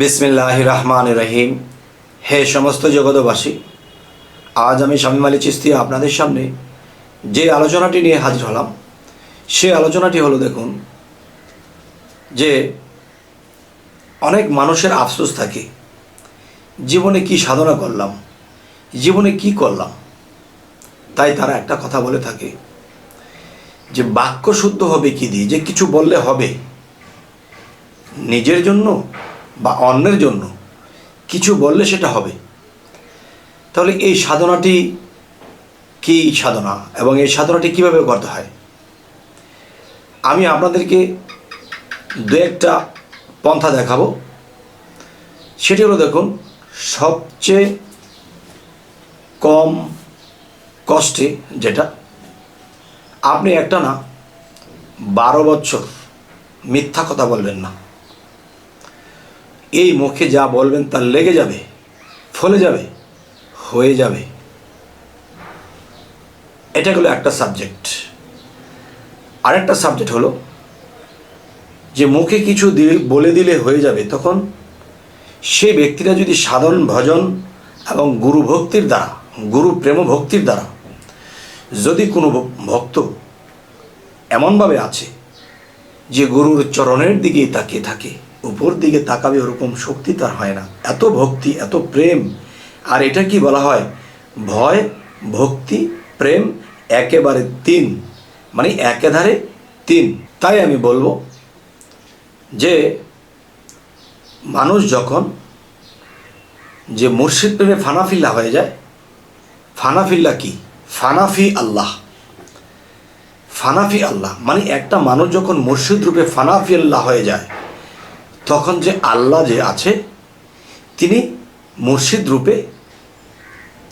বিসমিল্লাহ রহমান রহিম হে সমস্ত জগতবাসী আজ আমি শামীম আলী চিস্তিয়া আপনাদের সামনে যে আলোচনাটি নিয়ে হাজির হলাম, সে আলোচনাটি হলো দেখুন যে অনেক মানুষের আফসোস থাকে, জীবনে কি সাধনা করলাম, জীবনে কি করলাম, তাই তারা একটা কথা বলে থাকে যে বাক্য শুদ্ধ হবে কি দিয়ে? যে কিছু বললে হবে, নিজের জন্য বা অন্যের জন্য কিছু বললে সেটা হবে। তাহলে এই সাধনাটি কি সাধনা এবং এই সাধনাটি কীভাবে করতে হয়? আমি আপনাদেরকে দু একটা পন্থা দেখাবো। সেটি হলো দেখুন, সবচেয়ে কম কষ্টে যেটা, আপনি একটা না, বারো বছর মিথ্যা কথা বলবেন না। এই মুখে যা বলবেন তা লেগে যাবে, ফলে যাবে, হয়ে যাবে। এটা হলো একটা সাবজেক্ট আরেকটা সাবজেক্ট হলো যে মুখে কিছু বলে দিলে হয়ে যাবে, তখন সেই ব্যক্তিরা যদি সাধন, ভজন এবং গুরু ভক্তির দ্বারা, গুরু প্রেম ভক্তির দ্বারা যদি কোনো ভক্ত এমনভাবে আছে যে গুরুর চরণের দিকেই তাকিয়ে থাকে উপর দিকে তাকাবে ওরকম শক্তি তার হয় না। এত ভক্তি, এত প্রেম। আর এটা কি বলা হয়? ভয়, ভক্তি, প্রেম একেবারে তিন। মানে একেধারে তিন। তাই আমি বলব যে, মানুষ যখন যে মুর্শিদ প্রেমে ফানাফিল্লা হয়ে যায়, ফানাফিল্লা কি? ফানাফি আল্লাহ। ফানাফি আল্লাহ। মানে একটা মানুষ যখন মুর্শিদ রূপে ফানাফি আল্লাহ হয়ে যায় তখন যে আল্লাহ যে আছে, তিনি মুর্শিদ রূপে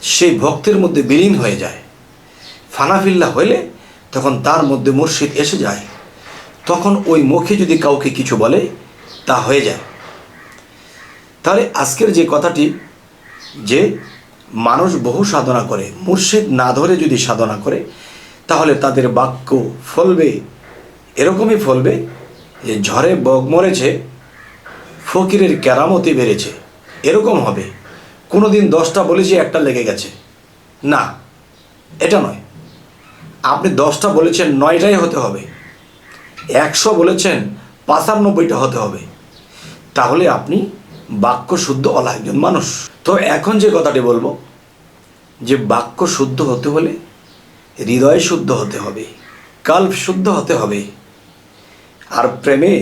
সেই ভক্তের মধ্যে বিলীন হয়ে যায়। ফানাফিল্লা হইলে তখন তার মধ্যে মুর্শিদ এসে যায়। তখন ওই মুখে যদি কাউকে কিছু বলে, তা হয়ে যায়। তাহলে আজকের যে কথাটি, যে মানুষ বহু সাধনা করে, মুর্শিদ না ধরে যদি সাধনা করে, তাহলে তাদের বাক্য ফলবে, এরকমই ফলবে যে ঝড়ে বগ মরেছে ফকিরের কেরামতি বেড়েছে। এরকম হবে। কোনো দিন দশটা বলেছি একটা লেগে গেছে। না, এটা নয়। আপনি দশটা বলেছেন নয়টাই হতে হবে। একশো বলেছেন পাঁচানব্বইটা হতে হবে। তাহলে আপনি বাক্য শুদ্ধ অলা একজন মানুষ। তো এখন যে কথাটি বলব, যে বাক্য শুদ্ধ হতে হলে হৃদয় শুদ্ধ হতে হবে, কাল্প শুদ্ধ হতে হবে। আর প্রেমে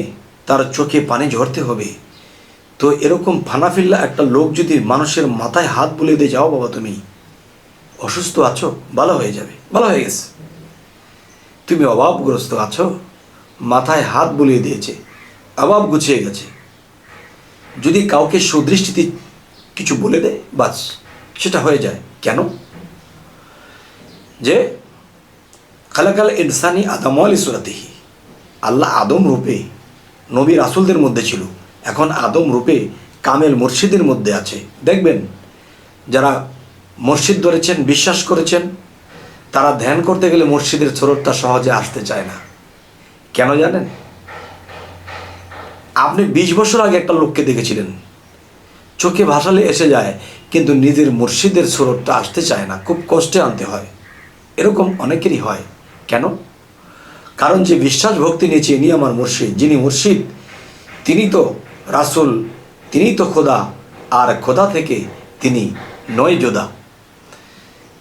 তার চোখে পানি ঝরতে হবে। তো এরকম ফানাফিল্লা একটা লোক যদি মানুষের মাথায় হাত বুলে দিয়ে যাও বাবা তুমি, অসুস্থ আছো, ভালো হয়ে যাবে, ভালো হয়ে গেছে। তুমি অভাবগ্রস্ত আছো, মাথায় হাত বুলিয়ে দিয়েছে, অভাব গুছিয়ে গেছে। যদি কাউকে সুদৃষ্টিতে কিছু বলে দেয়, বাস, সেটা হয়ে যায়। কেন? যে খালাকাল ইনসানি আদমল সুরাতিহি। আল্লাহ আদম রূপে নবী রাসুলদের মধ্যে ছিল। এখন আদম রূপে কামেল মুর্শিদের মধ্যে আছে। দেখবেন, যারা মসজিদ ধরেছেন, বিশ্বাস করেছেন, তারা ধ্যান করতে গেলে মসজিদের স্রোতটা সহজে আসতে চায় না। কেন জানেন? আপনি বিশ বছর আগে একটা লোককে দেখেছিলেন। চোখে ভাসালে এসে যায়, কিন্তু নিজের মুর্শিদের স্রোতটা আসতে চায় না। খুব কষ্টে আনতে হয়। এরকম অনেকেরই হয়। কেন? কারণ যে বিশ্বাস ভক্তি নিয়েছে ইনি আমার মুর্শিদ, যিনি মুর্শিদ, তিনি তো রাসুল তিনি তো খোদা, আর খোদা থেকে তিনি নয় যোদা।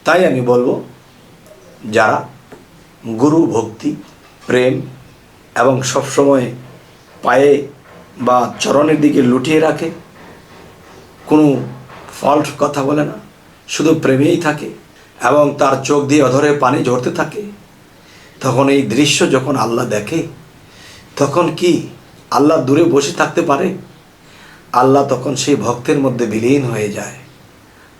তাই আমি বলব, যারা গুরু ভক্তি, প্রেম এবং সবসময় পায়ে বা চরণের দিকে লুটিয়ে রাখে, কোনো ফল্ট কথা বলে না, শুধু প্রেমেই থাকে এবং তার চোখ দিয়ে অধরে পানি ঝরতে থাকে, তখন এই দৃশ্য যখন আল্লাহ দেখে, তখন কি আল্লাহ দূরে বসে থাকতে পারে? আল্লাহ তখন সেই ভক্তের মধ্যে বিলীন হয়ে যায়।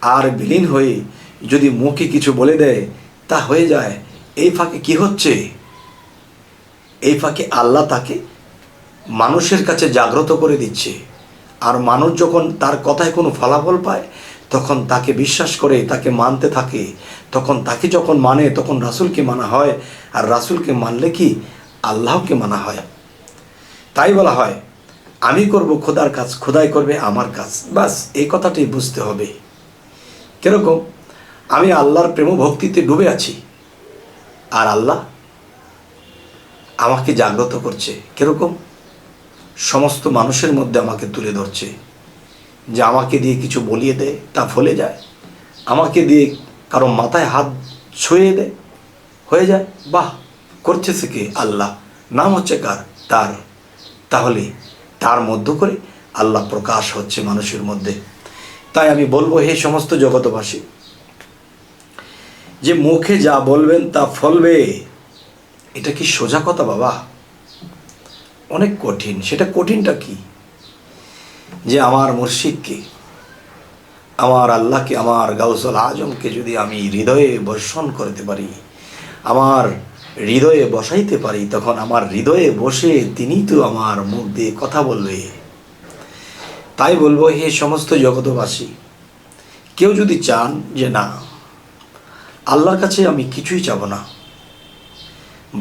আর বিলীন হয়ে যদি মুখে কিছু বলে দেয়, তা হয়ে যায়, এই ফাঁকে কি হচ্ছে? এই ফাঁকে আল্লাহ তাকে মানুষের কাছে জাগ্রত করে দিচ্ছে। আর মানুষ যখন তার কথায় কোনো ফলাফল পায়, তখন তাকে বিশ্বাস করে, তাকে মানতে থাকে। তখন তাকে যখন মানে তখন রাসুলকে মানা হয়। আর রাসুলকে মানলে কি? আল্লাহকে মানা হয়। তাই বলা হয়, আমি করব খোদার কাজ, খোদাই করবে আমার কাজ। বাস, এই কথাটি বুঝতে হবে। কীরকম? আমি আল্লাহর প্রেম ভক্তিতে ডুবে আছি। আর আল্লাহ আমাকে জাগ্রত করছে। কীরকম? সমস্ত মানুষের মধ্যে আমাকে তুলে ধরছে। যে আমাকে দিয়ে কিছু বলিয়ে দেয়, তা ফলে যায়। আমাকে দিয়ে কারও মাথায় হাত ছুঁয়ে দেয়। হয়ে যায়। বাহ, করছে সে কে? আল্লাহ। নাম হচ্ছে কার? তার। তাহলে তার মধ্য করে আল্লাহ প্রকাশ হচ্ছে মানুষের মধ্যে। তাই আমি বলব, হে সমস্ত জগতবাসী যে মুখে যা বলবেন তা ফলবে। এটা কি সোজা কথা বাবা? অনেক কঠিন। সেটা কঠিনটা কি? যে আমার মুর্শিদকে, আমার আল্লাহকে, আমার গাউসল আজমকে যদি আমি হৃদয়ে বর্ষণ করতে পারি, আমার হৃদয়ে বসাইতে পারি, তখন আমার হৃদয়ে বসে তিনি তো আমার মুখ দিয়ে কথা বলবে। তাই বলব, হে সমস্ত জগতবাসী কেউ যদি চান যে না, আল্লাহর কাছে আমি কিছুই চাবো না,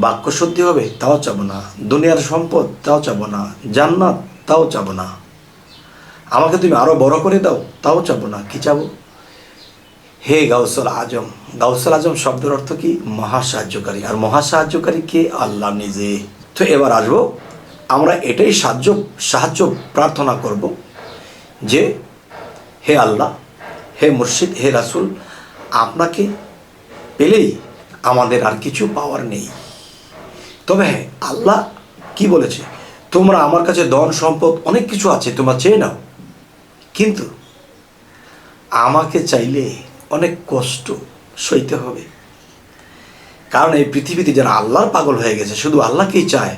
বাক্য সত্যি হবে তাও চাবো না, দুনিয়ার সম্পদ তাও চাবো না, জান্নাত তাও চাবো না, আমাকে তুমি আরও বড় করে দাও তাও চাবো না, কি চাবো? হে গাউসল আজম। গাউসল আজম শব্দের অর্থ কি? মহা সাহায্যকারী আর মহা সাহায্যকারী কে? আল্লাহ নিজে। তো এবার আসব, আমরা এটাই সাহায্য সাহায্য প্রার্থনা করব যে, হে আল্লাহ, হে মুর্শিদ, হে রাসুল, আপনাকে পেলেই আমাদের আর কিছু পাওয়ার নেই। তবে হ্যাঁ আল্লাহ কি বলেছে? তোমরা আমার কাছে ধন, সম্পদ অনেক কিছু আছে, তোমরা চেয়ে নাও। কিন্তু আমাকে চাইলে অনেক কষ্ট সইতে হবে। কারণ এই পৃথিবীতে যারা আল্লাহর পাগল হয়ে গেছে, শুধু আল্লাহকেই চায়,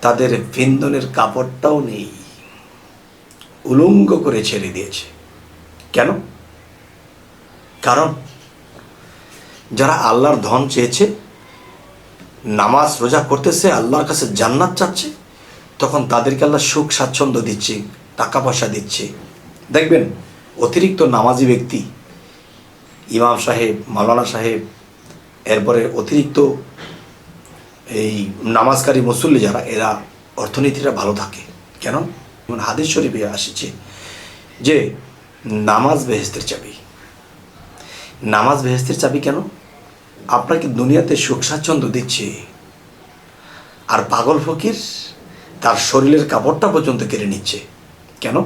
তাদের বিন্দনের কাপড়টাও নেই। উলঙ্গ করে ছেড়ে দিয়েছে। কেন? কারণ যারা আল্লাহর ধন চেয়েছে, নামাজ রোজা করতেছে, আল্লাহর কাছে জান্নাত চাচ্ছে, তখন তাদেরকে আল্লাহ সুখ স্বাচ্ছন্দ্য দিচ্ছে, টাকা পয়সা দিচ্ছে। দেখবেন, অতিরিক্ত নামাজি ব্যক্তি ইমাম সাহেব, মাওলানা সাহেব, এরপরে অতিরিক্ত এই নামাজকারী মুসল্লি যারা, এরা অর্থনীতিটা ভালো থাকে। কেন? যেমন হাদিস শরীফে আসছে যে নামাজ বেহেস্তের চাবি। নামাজ বেহেস্তের চাবি কেন? আপনাকে দুনিয়াতে সুখ স্বাচ্ছন্দ্য দিচ্ছে। আর পাগল ফকির তার শরীরের কাপড়টা পর্যন্ত কেড়ে নিচ্ছে। কেন?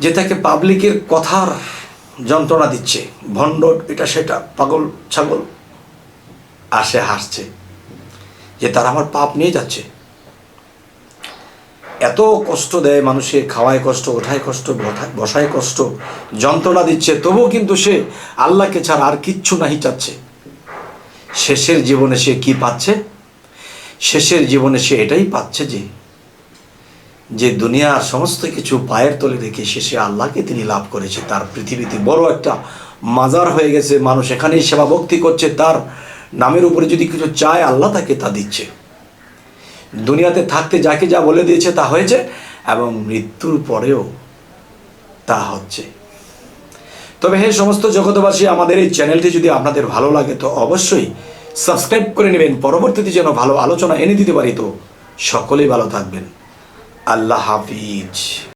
যে তাকে পাবলিকের কথার যন্ত্রণা দিচ্ছে। ভণ্ড, এটা সেটা, পাগল, ছাগল। আর সে হাসছে যে তারা আমার পাপ নিয়ে যাচ্ছে। এত কষ্ট দেয় মানুষে খাওয়ায় কষ্ট, ওঠায় কষ্ট বসায় কষ্ট, যন্ত্রণা দিচ্ছে। তবুও কিন্তু সে আল্লাহকে ছাড়া আর কিচ্ছু নাহি চাচ্ছে। শেষের জীবনে সে কি পাচ্ছে? শেষের জীবনে সে এটাই পাচ্ছে যে যে দুনিয়ার সমস্ত কিছু পায়ের তলে রেখে শেষে আল্লাহকে তিনি লাভ করেছে। তার পৃথিবীতে বড় একটা মাজার হয়ে গেছে। মানুষ এখানেই সেবা ভক্তি করছে। তার নামের উপরে যদি কিছু চায়, আল্লাহ তাকে তা দিচ্ছে। দুনিয়াতে থাকতে যাকে যা বলে দিয়েছে তা হয়েছে এবং মৃত্যুর পরেও তা হচ্ছে। তবে হে সমস্ত জগতবাসী আমাদের এই চ্যানেলটি যদি আপনাদের ভালো লাগে, তো অবশ্যই সাবস্ক্রাইব করে নেবেন। পরবর্তীতে যেন ভালো আলোচনা এনে দিতে পারি, তো সকলেই ভালো থাকবেন। আল্লাহ হাফিজ।